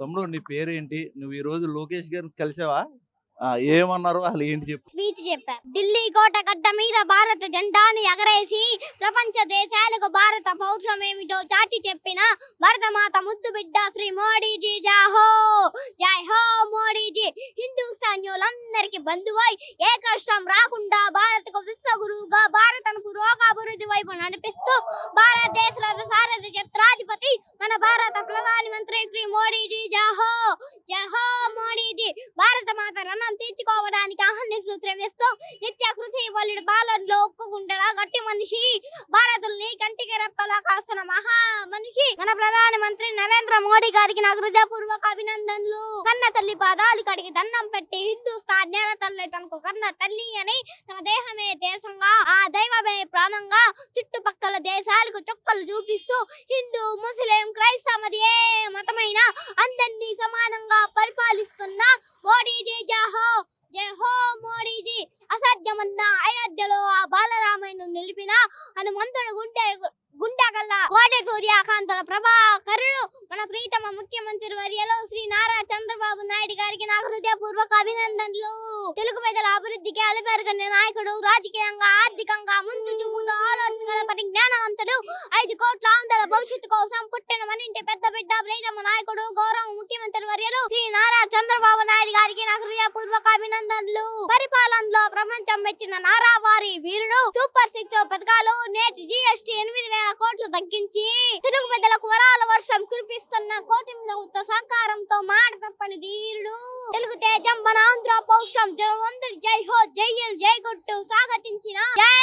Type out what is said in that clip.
తమ్ముడు నీ పేరేంటి? నువ్వు ఈ రోజు లోకేష్ గారిని కలిసావా? ఏమన్నారు అసలు ఏంటి చెప్పు. స్పీచ్ చెప్పా. ఢిల్లీ కోట గడ్డ మీద భారత జెండాని ఎగరేసి ప్రపంచ దేశాలకు భారత పౌరుషం ఏమిటో చాటి చెప్పిన భారత మాత ముద్దు బిడ్డ శ్రీ మోడీజీ. జాహో జై హో మోడీజీ. హిందుస్థాన్యులందరికీ బంధువై ఏ కష్టం రాకుండా భారత్కు విశ్వగురువుగా భారతకు రోగాభివృద్ధి వైపు నడిపిస్తూ భారతదేశ సారథ చిత్రాధిపతి మన భారత శ్రీ మోడీజీ జహో! జహో మోడీజీ! భారత మాత రణం తీర్చుకోవడానికి అహర్నిశలు శ్రమిస్తూ నిత్య కృషి వల్లుడు పాలనలో ఒక్కుకుంటారా గట్టి మనిషి. భారతుల్ని కంటికి రెప్పలా కాస్తున్న మహా మనిషి. మన ప్రధాన మంత్రి నరేంద్ర మోడీ గారికి నా హృదయపూర్వక అభినందనలు. కన్న తల్లి పాదాలు కడిగి దండం పెట్టి హిందూస్థాన్ నేల తల్లి తనకు కన్న తల్లి అని తన దేహమే దేశంగా ఆ దైవమే ప్రాణంగా చుట్టుపక్కల చుక్కలు చూపిస్తూ హిందూ ముస్లిం క్రైస్తవది ఏ మతమైన అందరినీ సమానంగా పరిపాలిస్తున్న మోడీజీ జహో జహో మోడీజీ. అసాధ్యమన్న అయోధ్యలో ఆ బాలరామయ్యను నిలిపిన హనుమంతుడు గుండె గుండగల్ల కోటి సూర్యకాంతల ప్రభాకరుడు మన ప్రీతమ ముఖ్యమంత్రి వర్యలో శ్రీ నారా చంద్రబాబు నాయుడు గారికి నా హృదయపూర్వక అభినందనలు. తెలుగు ప్రజల అభివృద్ధికి అలపెరగని నాయకుడు రాజకీయంగా ఆర్థికంగా ముందు చూపుతూ ఆలోచన పరిజ్ఞానవంతుడు కోట్ల ఆంధ్ర భవిష్యత్తు కోసం పుట్టిన మనింటి పెద్ద బిడ్డ ప్రీతమ నాయకుడు గౌరవ ముఖ్యమంత్రి వర్యులు శ్రీ నారా చంద్రబాబు నాయుడు గారికి నా హృదయపూర్వక అభినందనలు. పరిపాలనలో ప్రపంచం మెచ్చిన నారా వారి వీరుడు సూపర్ సిక్స్ పథకాలు నేటి జిఎస్టి ఎనిమిది వేల కోట్లు తగ్గించి తెలుగు పెద్దలకు వరాల వర్షం కురిపిస్తున్న కోటి సహకారంతో మాట తప్పని ధీరుడు. తెలుగు తేజం మన ఆంధ్ర పౌరుషం. జై హో జై జై గుట్టు. స్వాగతించిన జై